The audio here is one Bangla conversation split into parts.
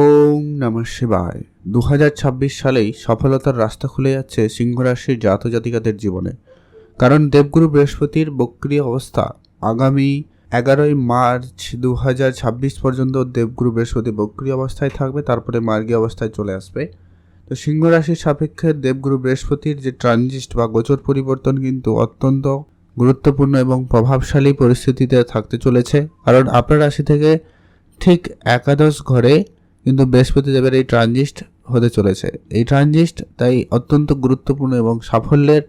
ওম নমঃ শিবায়। দু হাজার ছাব্বিশ সালেই সফলতার রাস্তা খুলে যাচ্ছে সিংহ রাশির জাত জাতিকাদের জীবনে। কারণ দেবগুরু বৃহস্পতির বক্রিয় অবস্থা আগামী এগারোই মার্চ দু হাজার ছাব্বিশ পর্যন্ত দেবগুরু বৃহস্পতি বক্রিয় অবস্থায় থাকবে, তারপরে মার্গী অবস্থায় চলে আসবে। তো সিংহ রাশির সাপেক্ষে দেবগুরু বৃহস্পতির যে ট্রানজিস্ট বা গোচর পরিবর্তন কিন্তু অত্যন্ত গুরুত্বপূর্ণ এবং প্রভাবশালী পরিস্থিতিতে থাকতে চলেছে। কারণ আপনার রাশি থেকে ঠিক একাদশ ঘরে কিন্তু বৃহস্পতি দেবের এই ট্রানজিস্ট হতে চলেছে। এই ট্রানজিস্ট তাই অত্যন্ত গুরুত্বপূর্ণ এবং সাফল্যের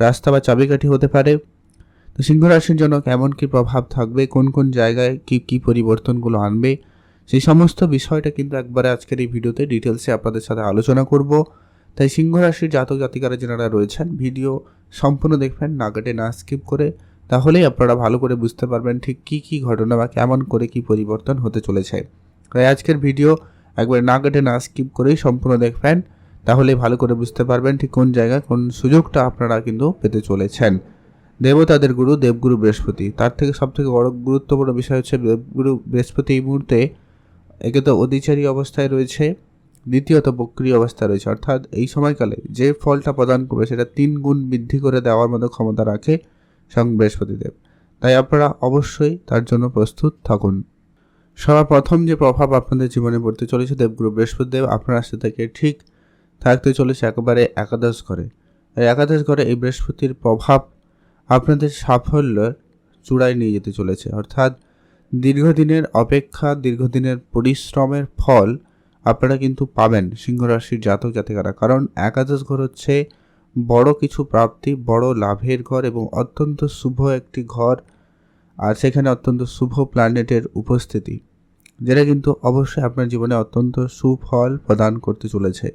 রাস্তা বা চাবিকাঠি হতে পারে। তো সিংহ রাশির জন্য কেমন কী প্রভাব থাকবে? কোন কোন জায়গায় কী কী পরিবর্তনগুলো আনবে? সেই সমস্ত বিষয়টা কিন্তু একবারে আজকের এই ভিডিওতে ডিটেলসে আপনাদের সাথে আলোচনা করব। তাই সিংহ রাশির জাতক জাতিকারা যারা রয়েছেন, ভিডিও সম্পূর্ণ দেখবেন, না কেটে না স্কিপ করে। তাহলেই আপনারা ভালো করে বুঝতে পারবেন ঠিক কী কী ঘটনা বা কেমন করে কী পরিবর্তন হতে চলেছে। তাই আজকের ভিডিও একবার না কেটে না স্কিপ করেই সম্পূর্ণ দেখবেন। তাহলে ভালো করে বুঝতে পারবেন ঠিক কোন জায়গায় কোন সুযোগটা আপনারা কিন্তু পেতে চলেছেন। দেবতাদের গুরু, দেবগুরু বৃহস্পতি। তার থেকে সবথেকে বড় গুরুত্বপূর্ণ বিষয় হচ্ছে দেবগুরু বৃহস্পতি এই মুহূর্তে একে তো অধিচারী অবস্থায় রয়েছে, দ্বিতীয়ত বক্রিয় অবস্থায় রয়েছে। অর্থাৎ এই সময়কালে যে ফলটা প্রদান করবে সেটা তিন গুণ বৃদ্ধি করে দেওয়ার মতো ক্ষমতা রাখে স্বয়ং বৃহস্পতিদেব। তাই আপনারা অবশ্যই তার জন্য প্রস্তুত থাকুন। সবার প্রথম যে প্রভাব আপনাদের জীবনে পড়তে চলেছে, দেবগুরু বৃহস্পতিদেব আপনার রাশি থেকে ঠিক থাকতে চলেছে একেবারে একাদশ ঘরে। একাদশ ঘরে এই বৃহস্পতির প্রভাব আপনাদের সাফল্যের চূড়ায় নিয়ে যেতে চলেছে। অর্থাৎ দীর্ঘদিনের অপেক্ষা, দীর্ঘদিনের পরিশ্রমের ফল আপনারা কিন্তু পাবেন সিংহ রাশির জাতক জাতিকারা। কারণ একাদশ ঘর হচ্ছে বড় কিছু প্রাপ্তি, বড় লাভের ঘর এবং অত্যন্ত শুভ একটি ঘর। আর সেখানে অত্যন্ত শুভ প্ল্যানেটের উপস্থিতি। যেটা কিন্তু অবশ্যই আপনার জীবনে অত্যন্ত সুফল প্রদান করতে চলেছে।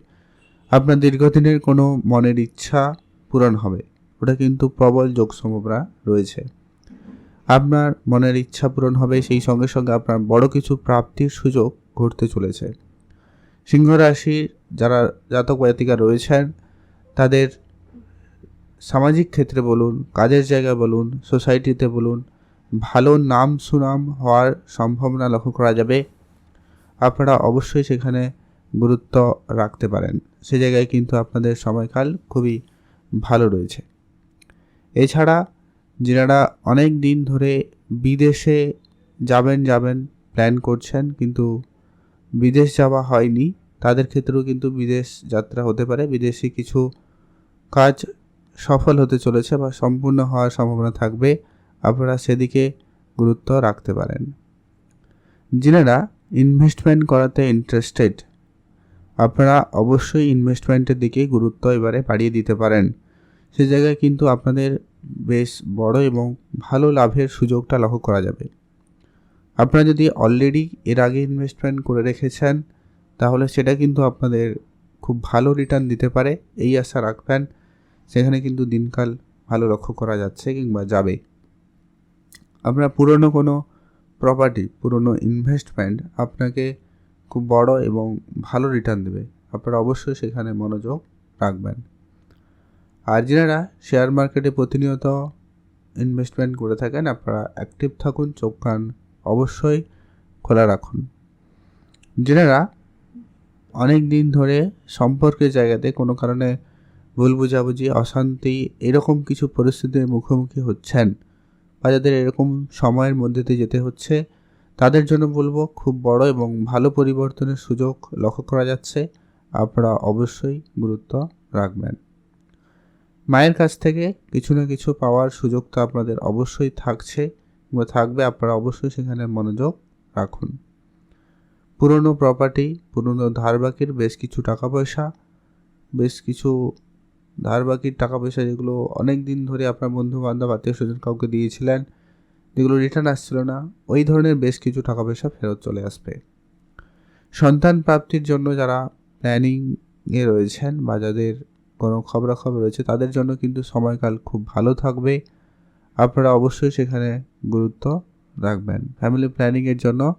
আপনার দীর্ঘদিনের কোনো মনের ইচ্ছা পূরণ হবে, ওটা কিন্তু প্রবল যোগ সম্ভাবনা রয়েছে। আপনার মনের ইচ্ছা পূরণ হবে, সেই সঙ্গে সঙ্গে আপনার বড় কিছু প্রাপ্তির সুযোগ ঘটতে চলেছে। সিংহ রাশির যারা জাতক জাতিকা রয়েছেন, তাদের সামাজিক ক্ষেত্রে বলুন, কাজের জায়গায় বলুন সোসাইটিতে বলুন ভালো নাম সুনাম হওয়ার সম্ভাবনা লক্ষ্য করা যাবে। আপনারা অবশ্যই সেখানে গুরুত্ব রাখতে পারেন। সে জায়গায় কিন্তু আপনাদের সময়কাল খুবই ভালো রয়েছে। এছাড়া যারা অনেক দিন ধরে বিদেশে যাবেন যাবেন প্ল্যান করছেন কিন্তু বিদেশ যাওয়া হয়নি, তাদের ক্ষেত্রেও কিন্তু বিদেশ যাত্রা হতে পারে। বিদেশি কিছু কাজ সফল হতে চলেছে বা সম্পূর্ণ হওয়ার সম্ভাবনা থাকবে। আপনারা সেদিকে গুরুত্ব রাখতে পারেন। যিনারা ইনভেস্টমেন্ট করাতে ইন্টারেস্টেড আপনারা অবশ্যই ইনভেস্টমেন্টের দিকে গুরুত্ব এবারে বাড়িয়ে দিতে পারেন। সে জায়গায় কিন্তু আপনাদের বেশ বড় এবং ভালো লাভের সুযোগটা লক্ষ্য করা যাবে। আপনারা যদি অলরেডি এর আগে ইনভেস্টমেন্ট করে রেখেছেন, তাহলে সেটা কিন্তু আপনাদের খুব ভালো রিটার্ন দিতে পারে। এই আশা রাখবেন, সেখানে কিন্তু দিনকাল ভালো লক্ষ্য করা যাচ্ছে কিংবা যাবে। আপনার পুরনো কোনো প্রপার্টি পুরনো ইনভেস্টমেন্ট আপনাকে খুব বড় এবং ভালো রিটার্ন দেবে। আপনারা অবশ্যই সেখানে মনোযোগ রাখবেন। আর যারা শেয়ার মার্কেটে প্রতিনিয়ত ইনভেস্টমেন্ট করে থাকেন, আপনারা অ্যাক্টিভ থাকুন, চোখ কান অবশ্যই খোলা রাখুন। যারা অনেক দিন ধরে সম্পর্কের জায়গাতে কোনো কারণে ভুল বুঝাবুঝি, অশান্তি, এরকম কিছু পরিস্থিতির মুখোমুখি হচ্ছেন বা যাদের এরকম সময়ের মধ্যে দিয়ে যেতে হচ্ছে। তাদের জন্য বলব খুব বড় এবং ভালো পরিবর্তনের সুযোগ লক্ষ্য করা যাচ্ছে। আপনারা অবশ্যই গুরুত্ব রাখবেন। মায়ের কাছ থেকে কিছু না কিছু পাওয়ার সুযোগ তো আপনাদের অবশ্যই থাকছে বা থাকবে। আপনারা অবশ্যই সেখানে মনোযোগ রাখুন। পুরনো প্রপার্টি পুরনো ধারবাকির বেশ কিছু টাকা পয়সা, বেশ কিছু ধারবাকির টাকা পয়সা যেগুলো অনেক দিন ধরে আপনার বন্ধু বান্ধব আত্মীয় স্বজন কাউকে দিয়েছিলেন, যেগুলো রিটার্ন আসছিল না, ওই ধরনের বেশ কিছু টাকা পয়সা ফেরত চলে আসবে। সন্তান প্রাপ্তির জন্য যারা প্ল্যানিংয়ে রয়েছেন বা যাদের কোনো খবরাখবর রয়েছে, তাদের জন্য কিন্তু সময়কাল খুব ভালো থাকবে। আপনারা অবশ্যই সেখানে গুরুত্ব রাখবেন। ফ্যামিলি প্ল্যানিংয়ের জন্য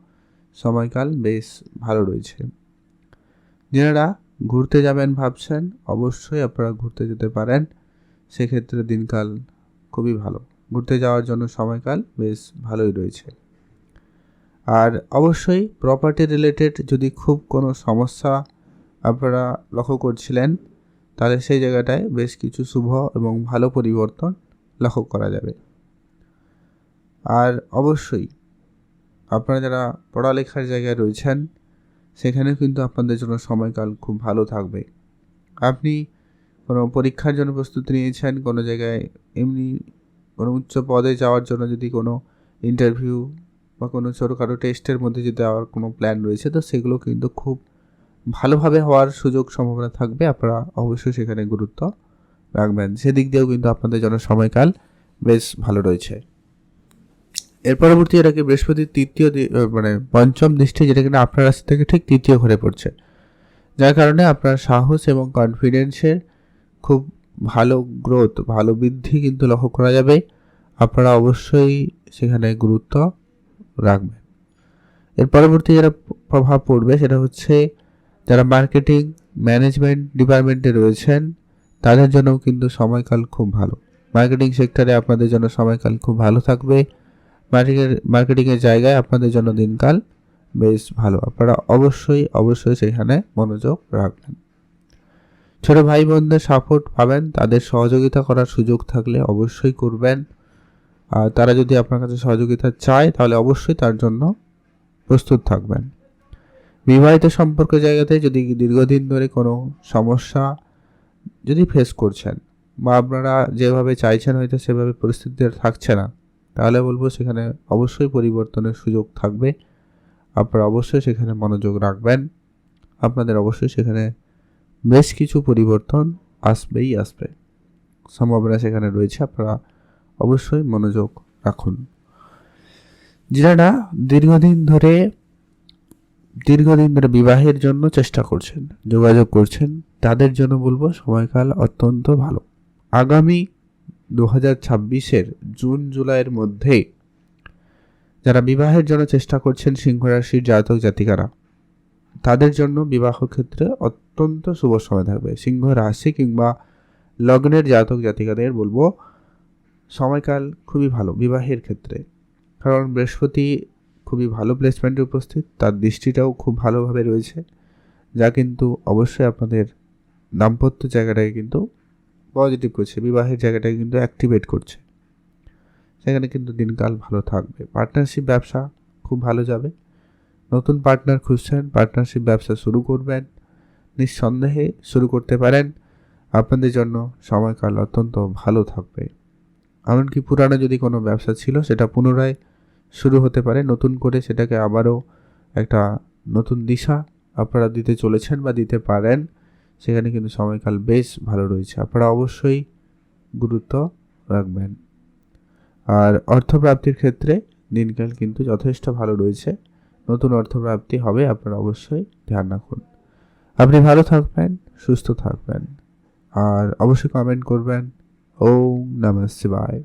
সময়কাল বেশ ভালো রয়েছে। যারা ঘুরতে যাবেন ভাবছেন, অবশ্যই আপনারা ঘুরতে যেতে পারেন। সেক্ষেত্রে দিনকাল খুবই ভালো। ঘুরতে যাওয়ার জন্য সময়কাল বেশ ভালোই রয়েছে। আর অবশ্যই প্রপার্টি রিলেটেড যদি খুব কোনো সমস্যা আপনারা লক্ষ্য করছিলেন, তাহলে সেই জায়গাটায় বেশ কিছু শুভ এবং ভালো পরিবর্তন লক্ষ্য করা যাবে। আর অবশ্যই আপনারা যারা পড়ালেখার জায়গায় রয়েছেন সেখানে কিন্তু আপনাদের জন্য সময়কাল খুব ভালো থাকবে। আপনি কোনো পরীক্ষার জন্য প্রস্তুতি নিয়েছেন, কোনো জায়গায় এমনি কোনো উচ্চ পদে যাওয়ার জন্য যদি কোনো ইন্টারভিউ বা কোনো ছোটোখাটো টেস্টের মধ্যে যদি যাওয়ার কোনো প্ল্যান রয়েছে, তো সেগুলো কিন্তু খুব ভালোভাবে হওয়ার সুযোগ সম্ভাবনা থাকবে। আপনারা অবশ্যই সেখানে গুরুত্ব রাখবেন। সেদিক দিয়েও কিন্তু আপনাদের জন্য সময়কাল বেশ ভালো রয়েছে। এর পরবর্তী এটাকে বৃহস্পতির তৃতীয় মানে পঞ্চম দৃষ্টি যেটা কিনা আপনার রাশি থেকে ঠিক তৃতীয় ঘরে পড়ছে। যার কারণে আপনার সাহস এবং কনফিডেন্সের খুব ভালো গ্রোথ ভালো বৃদ্ধি কিন্তু লক্ষ্য করা যাবে। আপনারা অবশ্যই সেখানে গুরুত্ব রাখবেন। এর পরবর্তী যারা প্রভাব পড়বে সেটা হচ্ছে যারা মার্কেটিং ম্যানেজমেন্ট ডিপার্টমেন্টে রয়েছেন, তাদের জন্যও কিন্তু সময়কাল খুব ভালো। মার্কেটিং সেক্টরে আপনাদের জন্য সময়কাল খুব ভালো থাকবে। মার্কেটের মার্কেটিংয়ের জায়গায় আপনাদের জন্য দিনকাল বেশ ভালো। আপনারা অবশ্যই অবশ্যই সেখানে মনোযোগ রাখবেন। ছোট ভাই বোনদের সাপোর্ট পাবেন, তাদের সহযোগিতা করার সুযোগ থাকলে অবশ্যই করবেন। আর তারা যদি আপনার কাছে সহযোগিতা চায়, তাহলে অবশ্যই তার জন্য প্রস্তুত থাকবেন। বিবাহিত সম্পর্ক জায়গাতে যদি দীর্ঘদিন ধরে কোনো সমস্যা যদি ফেস করছেন বা আপনারা যেভাবে চাইছেন হয়তো সেভাবে পরিস্থিতি থাকছে না তাহলে বলব সেখানে অবশ্যই পরিবর্তনের সুযোগ থাকবে। আপনারা অবশ্যই সেখানে মনোযোগ রাখবেন। আপনাদের অবশ্যই সেখানে বেশ কিছু পরিবর্তন আসবেই আসবে। সম্ভাবনা সেখানে রয়েছে, আপনারা অবশ্যই মনোযোগ রাখুন। যারা দীর্ঘদিন ধরে দীর্ঘদিন ধরে বিবাহের জন্য চেষ্টা করছেন, যোগাযোগ করছেন। তাদের জন্য বলব সময়কাল অত্যন্ত ভালো। আগামী দু হাজার ছাব্বিশের জুন জুলাইয়ের মধ্যে যারা বিবাহের জন্য চেষ্টা করছেন সিংহ রাশির জাতক জাতিকারা, তাদের জন্য বিবাহ ক্ষেত্রে অত্যন্ত শুভ সময় থাকবে। সিংহ রাশি কিংবা লগ্নের জাতক জাতিকাদের বলব, সময়কাল খুবই ভালো বিবাহের ক্ষেত্রে। কারণ বৃহস্পতি খুবই ভালো প্লেসমেন্টে উপস্থিত, তার দৃষ্টিটাও খুব ভালোভাবে রয়েছে। যা কিন্তু অবশ্যই আপনাদের দাম্পত্য জায়গাটাকে কিন্তু পজিটিভ করছে, বিবাহের জায়গাটাকে কিন্তু অ্যাক্টিভেট করছে। সেখানে কিন্তু দিনকাল ভালো থাকবে। পার্টনারশিপ ব্যবসা খুব ভালো যাবে। নতুন পার্টনার খুঁজছেন পার্টনারশিপ ব্যবসা শুরু করবেন। নিঃসন্দেহে শুরু করতে পারেন। আপনাদের জন্য সময়কাল অত্যন্ত ভালো থাকবে। এমনকি পুরানো যদি কোনো ব্যবসা ছিল, সেটা পুনরায় শুরু হতে পারে। নতুন করে সেটাকে আবারও একটা নতুন দিশা আপনারা দিতে চলেছেন বা দিতে পারেন। সেখানে কিন্তু সময়কাল বেশ ভালো রয়েছে। আপনারা অবশ্যই গুরুত্ব রাখবেন। আর অর্থপ্রাপ্তির ক্ষেত্রে দিনকাল কিন্তু যথেষ্ট ভালো রয়েছে। নতুন অর্থপ্রাপ্তি হবে, আপনারা অবশ্যই ধ্যান রাখুন। আপনি ভালো থাকবেন, সুস্থ থাকবেন। আর অবশ্যই কমেন্ট করবেন। ওম নমঃ শিবায়।